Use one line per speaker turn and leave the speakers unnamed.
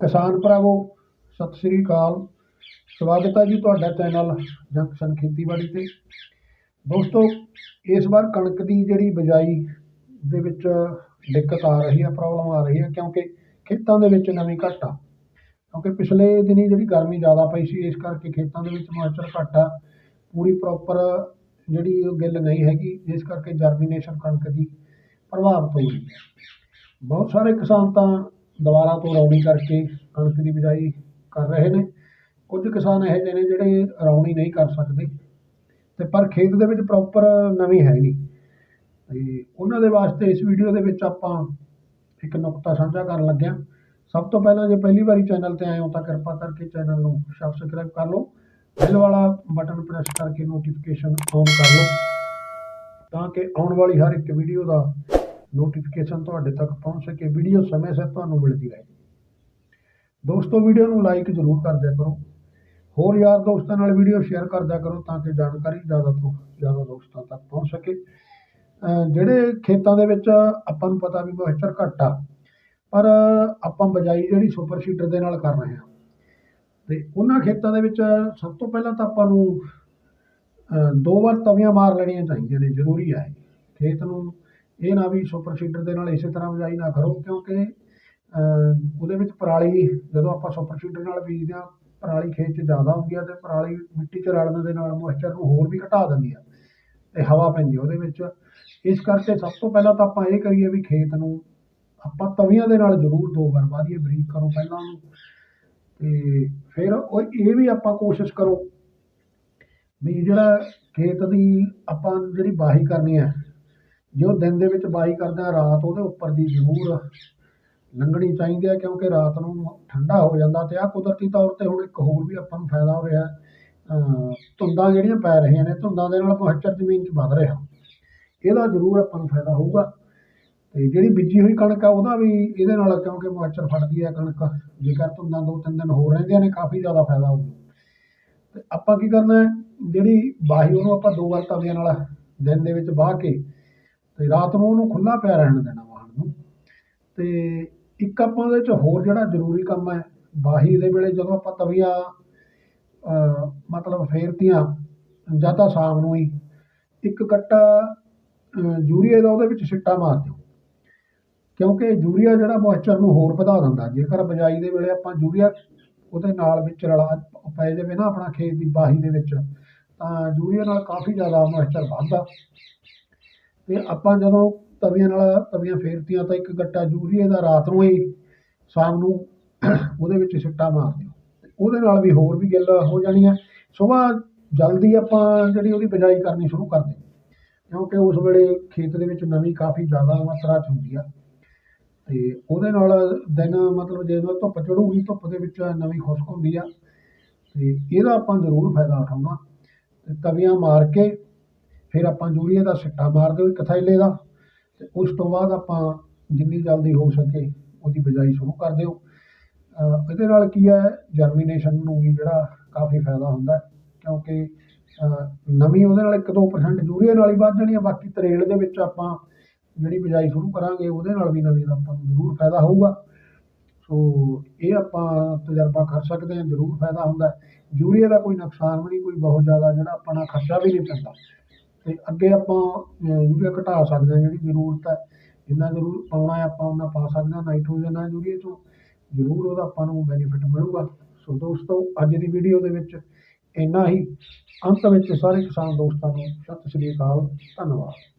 ਕਿਸਾਨ ਭਰਾਵੋ, ਸਤਿ ਸ੍ਰੀ ਅਕਾਲ। ਸਵਾਗਤ ਹੈ ਜੀ ਤੁਹਾਡਾ ਚੈਨਲ ਜੰਕਸ਼ਨ ਖੇਤੀਬਾੜੀ ਤੇ। ਦੋਸਤੋ, ਇਸ ਵਾਰ ਕਣਕ ਦੀ ਜਿਹੜੀ ਬਿਜਾਈ ਦੇ ਵਿੱਚ ਦਿੱਕਤ ਆ ਰਹੀ ਹੈ ਪ੍ਰੋਬਲਮ ਆ ਰਹੀ ਹੈ ਕਿਉਂਕਿ ਖੇਤਾਂ ਦੇ ਵਿੱਚ ਨਵੀਂ ਘੱਟ ਆ। ਕਿਉਂਕਿ ਪਿਛਲੇ ਦਿਨੀ ਜਿਹੜੀ ਗਰਮੀ ਜ਼ਿਆਦਾ ਪਈ ਸੀ, ਇਸ ਕਰਕੇ ਖੇਤਾਂ ਦੇ ਵਿੱਚ ਮੋਇਸਚਰ ਘੱਟ ਆ। ਪੂਰੀ ਪ੍ਰੋਪਰ ਜਿਹੜੀ ਉਹ ਗਿੱਲ ਨਹੀਂ ਹੈਗੀ ਜਿਸ ਕਰਕੇ ਜਰਮੀਨੇਸ਼ਨ ਕਣਕ ਦੀ ਪ੍ਰਭਾਵਿਤ ਹੋ ਰਹੀ ਹੈ ਬਹੁਤ ਸਾਰੇ ਕਿਸਾਨ ਤਾਂ ਦੁਬਾਰਾ ਤੋਂ ਰੌਣੀ ਕਰਕੇ ਕਣਕ ਦੀ ਬਿਜਾਈ ਕਰ ਰਹੇ ਨੇ। ਕੁਝ ਕਿਸਾਨ ਇਹੋ ਜਿਹੇ ਨੇ ਜਿਹੜੇ ਰੌਣੀ ਨਹੀਂ ਕਰ ਸਕਦੇ। ਤੇ ਪਰ ਖੇਤ ਦੇ ਵਿੱਚ ਪ੍ਰੋਪਰ ਨਵੀਂ ਹੈ ਨਹੀਂ। ਤੇ ਉਹਨਾਂ ਦੇ ਵਾਸਤੇ ਇਸ ਵੀਡੀਓ ਦੇ ਵਿੱਚ ਆਪਾਂ ਇੱਕ ਨੁਕਤਾ ਸਾਂਝਾ ਕਰਨ ਲੱਗਿਆ। ਸਭ ਤੋਂ ਪਹਿਲਾਂ ਜੇ ਪਹਿਲੀ ਵਾਰੀ ਚੈਨਲ ਤੇ ਆਏ ਹੋ ਤਾਂ ਕਿਰਪਾ ਕਰਕੇ ਚੈਨਲ ਨੂੰ ਸਬਸਕ੍ਰਾਈਬ ਕਰ ਲਓ। ਬੈਲ ਵਾਲਾ ਬਟਨ ਪ੍ਰੈਸ ਕਰਕੇ ਨੋਟੀਫਿਕੇਸ਼ਨ ਔਨ ਕਰ ਲਓ। ਤਾਂ ਕਿ ਆਉਣ ਵਾਲੀ ਹਰ ਇੱਕ ਵੀਡੀਓ ਦਾ ਨੋਟੀਫਿਕੇਸ਼ਨ ਤੁਹਾਡੇ ਤੱਕ ਪਹੁੰਚ ਸਕੇ ਵੀਡੀਓ ਸਮੇਂ ਸਿਰ ਤੁਹਾਨੂੰ ਮਿਲਦੀ ਰਹੇ। ਦੋਸਤੋ ਵੀਡੀਓ ਨੂੰ ਲਾਈਕ ਜ਼ਰੂਰ ਕਰ ਦਿਆ ਕਰੋ। ਹੋਰ ਯਾਰ ਦੋਸਤਾਂ ਨਾਲ ਵੀਡੀਓ ਸ਼ੇਅਰ ਕਰ ਦਿਆ ਕਰੋ ਤਾਂ ਕਿ ਜਾਣਕਾਰੀ ਜ਼ਿਆਦਾ ਤੋਂ ਜ਼ਿਆਦਾ ਦੋਸਤਾਂ ਤੱਕ ਪਹੁੰਚ ਸਕੇ। ਜਿਹੜੇ ਖੇਤਾਂ ਦੇ ਵਿੱਚ ਆਪਾਂ ਨੂੰ ਪਤਾ ਵੀ ਮੋਇਸਚਰ ਘੱਟ ਆ, ਪਰ ਆਪਾਂ ਬਜਾਈ ਜਿਹੜੀ ਸੁਪਰ ਸੀਡਰ ਦੇ ਨਾਲ ਕਰ ਰਹੇ ਹਾਂ। ਤੇ ਉਹਨਾਂ ਖੇਤਾਂ ਦੇ ਵਿੱਚ ਸਭ ਤੋਂ ਪਹਿਲਾਂ ਤਾਂ ਆਪਾਂ ਨੂੰ ਦੋ ਵਾਰ ਤਵੀਆਂ ਮਾਰ ਲੈਣੀਆਂ ਚਾਹੀਦੀਆਂ ਨੇ, ਜ਼ਰੂਰੀ ਹੈ। ਖੇਤ ਨੂੰ ਇਹ ਨਾ ਵੀ ਸੁਪਰ ਸੀਡਰ ਦੇ ਨਾਲ ਇਸੇ ਤਰ੍ਹਾਂ ਬਿਜਾਈ ਨਾ ਕਰੋ, ਕਿਉਂਕਿ ਉਹਦੇ ਵਿੱਚ ਪਰਾਲੀ, ਜਦੋਂ ਆਪਾਂ ਸੁਪਰ ਸੀਡਰ ਨਾਲ ਬੀਜਦੇ ਹਾਂ, ਪਰਾਲੀ ਖੇਤ 'ਚ ਜ਼ਿਆਦਾ ਹੁੰਦੀ ਆ ਤੇ ਪਰਾਲੀ ਮਿੱਟੀ 'ਚ ਰਲਣ ਦੇ ਨਾਲ ਮੋਇਸਚਰ ਨੂੰ ਹੋਰ ਵੀ ਘਟਾ ਦਿੰਦੀ ਆ ਤੇ ਹਵਾ ਪੈਂਦੀ ਆ ਉਹਦੇ ਵਿੱਚ। ਇਸ ਕਰਕੇ ਸਭ ਤੋਂ ਪਹਿਲਾਂ ਤਾਂ ਆਪਾਂ ਇਹ ਕਰੀਏ ਵੀ ਖੇਤ ਨੂੰ ਆਪਾਂ ਤਵੀਆਂ ਦੇ ਨਾਲ ਜ਼ਰੂਰ ਦੋ ਵਾਰ ਵਾਰੀਏ ਬਰੀਕ ਕਰੋ ਪਹਿਲਾਂ ਉਹਨੂੰ। ਤੇ ਫਿਰ ਉਹ ਇਹ ਵੀ ਆਪਾਂ ਕੋਸ਼ਿਸ਼ ਕਰੋ ਵੀ ਜਿਹੜਾ ਖੇਤ ਦੀ ਆਪਾਂ ਜਿਹੜੀ ਬਾਹੀ ਕਰਨੀ ਹੈ ਜੋ ਦਿਨ ਦੇ ਵਿੱਚ ਬਾਈ ਕਰਦੇ ਆ ਰਾਤ, ਉਹਦੇ ਉੱਪਰ ਦੀ ਜ਼ਰੂਰ ਲੰਘਣੀ ਚਾਹੀਦੀ ਹੈ, ਕਿਉਂਕਿ ਰਾਤ ਨੂੰ ਠੰਡਾ ਹੋ ਜਾਂਦਾ ਤੇ ਆ ਕੁਦਰਤੀ ਤੌਰ ਤੇ ਹੁਣ ਇੱਕ ਹੋਰ ਵੀ ਆਪਾਂ ਨੂੰ ਫਾਇਦਾ ਹੋ ਰਿਹਾ ਧੁੰਦਾਂ ਜਿਹੜੀਆਂ ਪੈ ਰਹੀਆਂ ਨੇ, ਧੁੰਦਾਂ ਦੇ ਨਾਲ ਮੋਇਸਚਰ ਜ਼ਮੀਨ 'ਚ ਵੱਧ ਰਿਹਾ। ਇਹਦਾ ਜ਼ਰੂਰ ਆਪਾਂ ਨੂੰ ਫਾਇਦਾ ਹੋਊਗਾ। ਤੇ ਜਿਹੜੀ ਬੀਜੀ ਹੋਈ ਕਣਕ ਆ, ਉਹਦਾ ਵੀ ਇਹਦੇ ਨਾਲ, ਕਿਉਂਕਿ ਮੋਇਸਚਰ ਫੜਦੀ ਆ ਕਣਕ, ਜੇਕਰ ਧੁੰਦਾਂ ਦੋ ਤਿੰਨ ਦਿਨ ਹੋਰ ਰਹਿੰਦੀਆਂ ਨੇ, ਕਾਫੀ ਜ਼ਿਆਦਾ ਫਾਇਦਾ ਹੋਊਗਾ। ਤੇ ਆਪਾਂ ਕੀ ਕਰਨਾ ਜਿਹੜੀ ਬਾਹੀ ਉਹਨੂੰ ਆਪਾਂ ਦੋ ਵਾਰ ਤਵੀਆਂ ਨਾਲ ਦਿਨ ਦੇ ਵਿੱਚ ਵਾਹ ਕੇ ਤੇ ਰਾਤ ਨੂੰ ਉਹਨੂੰ ਖੁੱਲਾ ਪਿਆ ਰਹਿਣ ਦੇਣਾ ਵਾਹਣ ਨੂੰ। ਤੇ ਇੱਕ ਆਪਾਂ ਉਹਦੇ ਚ ਹੋਰ ਜਿਹੜਾ ਜ਼ਰੂਰੀ ਕੰਮ ਹੈ ਬਾਹੀ ਦੇ ਵੇਲੇ ਜਦੋਂ ਆਪਾਂ ਤਵੀਆਂ ਮਤਲਬ ਫੇਰਤੀਆਂ ਜਾਂ ਤਾਂ ਸ਼ਾਮ ਨੂੰ ਹੀ ਇੱਕ ਕੱਟਾ, ਅਹ, ਯੂਰੀਏ ਦਾ ਉਹਦੇ ਵਿੱਚ ਸਿੱਟਾ ਮਾਰ ਦਿਓ। ਕਿਉਂਕਿ ਯੂਰੀਆ ਜਿਹੜਾ ਮੋਇਸਚਰ ਨੂੰ ਹੋਰ ਵਧਾ ਦਿੰਦਾ। ਜੇਕਰ ਬਿਜਾਈ ਦੇ ਵੇਲੇ ਆਪਾਂ ਯੂਰੀਆ ਉਹਦੇ ਨਾਲ ਵਿੱਚ ਰਲਾ ਪੈ ਜਾਵੇ ਨਾ ਆਪਣਾ ਖੇਤ ਦੀ ਬਾਹੀ ਦੇ ਵਿੱਚ, ਤਾਂ ਯੂਰੀਆ ਨਾਲ ਕਾਫੀ ਜ਼ਿਆਦਾ ਮੋਇਸਚਰ ਵੱਧਦਾ। ਅਤੇ ਆਪਾਂ ਜਦੋਂ ਤਵੀਆਂ ਨਾਲ, ਤਵੀਆਂ ਫੇਰਤੀਆਂ ਤਾਂ ਇੱਕ ਗੱਟਾ ਯੂਰੀਏ ਦਾ ਰਾਤ ਨੂੰ ਹੀ ਸ਼ਾਮ ਨੂੰ ਉਹਦੇ ਵਿੱਚ ਸਿੱਟਾ ਮਾਰ ਦਿਓ। ਤੇ ਉਹਦੇ ਨਾਲ ਵੀ ਹੋਰ ਵੀ ਗਿੱਲ ਹੋ ਜਾਣੀ ਹੈ ਸਵੇਰ ਜਲਦੀ ਆਪਾਂ ਜਿਹੜੀ ਉਹਦੀ ਬਿਜਾਈ ਕਰਨੀ ਸ਼ੁਰੂ ਕਰ ਦਿਓ ਕਿਉਂਕਿ ਉਸ ਵੇਲੇ ਖੇਤ ਦੇ ਵਿੱਚ ਨਵੀਂ ਕਾਫੀ ਜ਼ਿਆਦਾ ਮਾਤਰਾ 'ਚ ਹੁੰਦੀ ਆ। ਤੇ ਉਹਦੇ ਨਾਲ ਦਿਨ ਮਤਲਬ ਜਦੋਂ ਧੁੱਪ ਚੜੂਗੀ ਧੁੱਪ ਦੇ ਵਿੱਚ ਨਵੀਂ ਖੁਸ਼ਕ ਹੁੰਦੀ ਆ। ਤੇ ਇਹਦਾ ਆਪਾਂ ਜ਼ਰੂਰ ਫਾਇਦਾ ਉਠਾਉਣਾ। ਤੇ ਤਵੀਆਂ ਮਾਰ ਕੇ ਫਿਰ ਆਪਾਂ ਯੂਰੀਆ ਦਾ ਸਿੱਟਾ ਮਾਰ ਦਿਓ ਇੱਕ ਥੈਲੇ ਦਾ ਤੇ ਉਸ ਤੋਂ ਬਾਅਦ ਆਪਾਂ ਜਿੰਨੀ ਜਲਦੀ ਹੋ ਸਕੇ ਉਹਦੀ ਬਿਜਾਈ ਸ਼ੁਰੂ ਕਰ ਦਿਓ। ਇਹਦੇ ਨਾਲ ਕੀ ਹੈ ਜਰਮੀਨੇਸ਼ਨ ਨੂੰ ਵੀ ਜਿਹੜਾ ਕਾਫੀ ਫਾਇਦਾ ਹੁੰਦਾ ਕਿਉਂਕਿ ਨਵੀਂ ਉਹਦੇ ਨਾਲ 1-2% ਯੂਰੀਆ ਨਾਲ ਹੀ ਵੱਧ ਜਾਣੀ ਹੈ, ਬਾਕੀ ਤਰੇਲ ਦੇ ਵਿੱਚ ਆਪਾਂ ਜਿਹੜੀ ਬਿਜਾਈ ਸ਼ੁਰੂ ਕਰਾਂਗੇ ਉਹਦੇ ਨਾਲ ਵੀ ਨਵੀਂ ਦਾ ਆਪਾਂ ਨੂੰ ਜ਼ਰੂਰ ਫਾਇਦਾ ਹੋਊਗਾ। ਸੋ ਇਹ ਆਪਾਂ ਤਜਰਬਾ ਕਰ ਸਕਦੇ ਹਾਂ, ਜ਼ਰੂਰ ਫਾਇਦਾ ਹੁੰਦਾ ਹੈ। ਯੂਰੀਆ ਦਾ ਕੋਈ ਨੁਕਸਾਨ ਵੀ ਨਹੀਂ, ਕੋਈ ਬਹੁਤ ਜ਼ਿਆਦਾ ਜਿਹੜਾ ਆਪਣਾ ਖਰਚਾ ਵੀ ਨਹੀਂ ਪੈਂਦਾ। ਤੇ ਅੱਗੇ ਆਪਾਂ ਯੂਰੀਆ ਘਟਾ ਸਕਦੇ ਹਾਂ, ਜਿਹੜੀ ਜ਼ਰੂਰਤ ਹੈ। ਜਿੰਨਾ ਜ਼ਰੂਰ ਪਾਉਣਾ ਹੈ, ਆਪਾਂ ਉਹਨਾਂ ਪਾ ਸਕਦੇ ਹਾਂ। ਨਾਈਟ੍ਰੋਜਨ ਹੈ, ਯੂਰੀਏ ਤੋਂ ਜ਼ਰੂਰ ਉਹਦਾ ਆਪਾਂ ਨੂੰ ਬੈਨੀਫਿਟ ਮਿਲੂਗਾ। ਸੋ ਦੋਸਤੋ, ਅੱਜ ਦੀ ਵੀਡੀਓ ਦੇ ਵਿੱਚ ਇੰਨਾ ਹੀ। ਅੰਤ ਵਿੱਚ ਸਾਰੇ ਕਿਸਾਨ ਦੋਸਤਾਂ ਨੂੰ ਸਤਿ ਸ੍ਰੀ ਅਕਾਲ, ਧੰਨਵਾਦ।